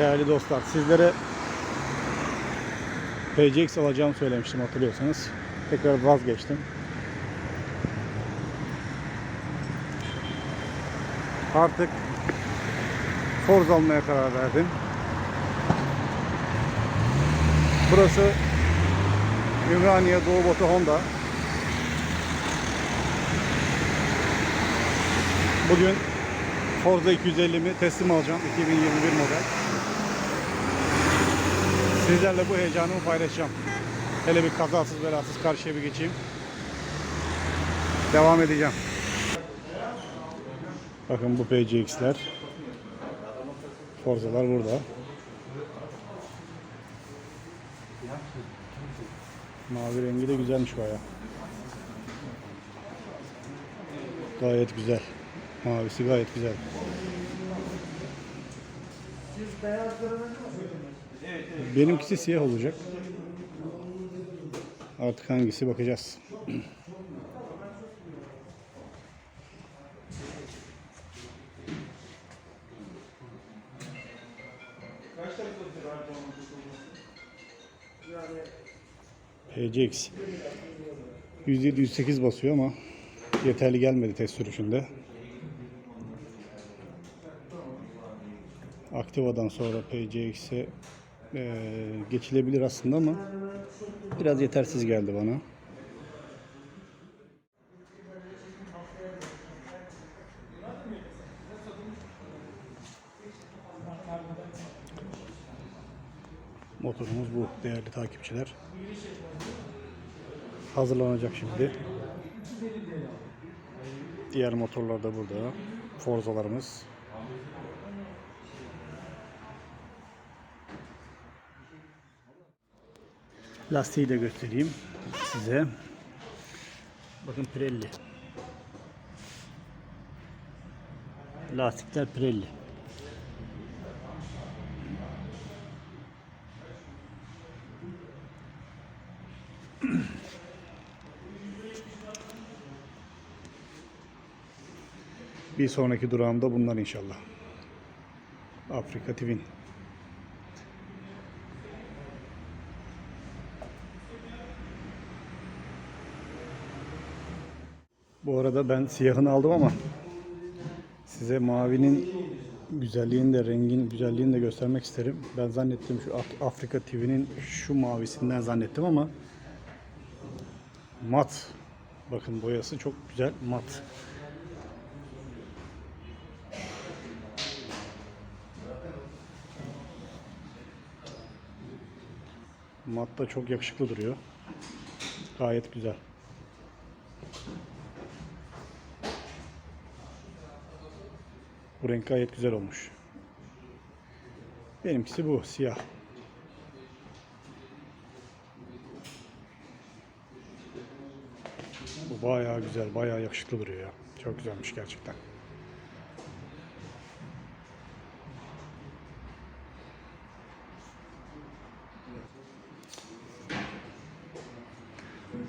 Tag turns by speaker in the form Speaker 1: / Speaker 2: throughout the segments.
Speaker 1: Değerli dostlar sizlere PCX alacağımı söylemiştim hatırlıyorsanız. Tekrar vazgeçtim. Artık Forza almaya karar verdim. Burası Ümraniye Doğu Batı Honda. Bugün Forza 250'mi teslim alacağım. 2021 model. Sizlerle bu heyecanımı paylaşacağım. Hele bir kazasız belasız karşıya bir geçeyim. Devam edeceğim. Bakın bu PCX'ler. Forza'lar burada. Mavi rengi de güzelmiş baya. Gayet güzel. Mavisi gayet güzel. Benimkisi siyah olacak. Artık hangisi bakacağız. PCX 107-108 basıyor ama yeterli gelmedi test sürüşünde. Aktiva'dan sonra PCX'e eee, geçilebilir aslında ama biraz yetersiz geldi bana. Motorumuz bu değerli takipçiler. Hazırlanacak şimdi. Diğer motorlar da burada. Forza'larımız. Lastiği de göstereyim size. Bakın Pirelli. Lastikler Pirelli. Bir sonraki durağımda bunlar inşallah. Afrika Twin. Bu arada ben siyahını aldım ama size mavinin güzelliğini de rengin güzelliğini de göstermek isterim. Ben zannettim şu Af- Afrika TV'nin şu mavisinden zannettim ama mat. Bakın boyası çok güzel mat. Mat da çok yakışıklı duruyor. Gayet güzel. Bu renk gayet güzel olmuş. Benimkisi bu siyah. Bu bayağı güzel, bayağı yakışıklı duruyor ya. Çok güzelmiş gerçekten.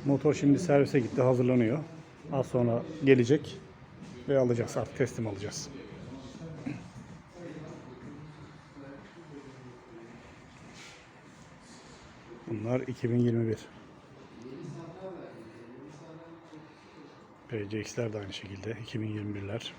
Speaker 1: Motor şimdi servise gitti, hazırlanıyor. Az sonra gelecek ve alacağız artık teslim alacağız. Bunlar 2021. PCX'ler de aynı şekilde 2021'ler.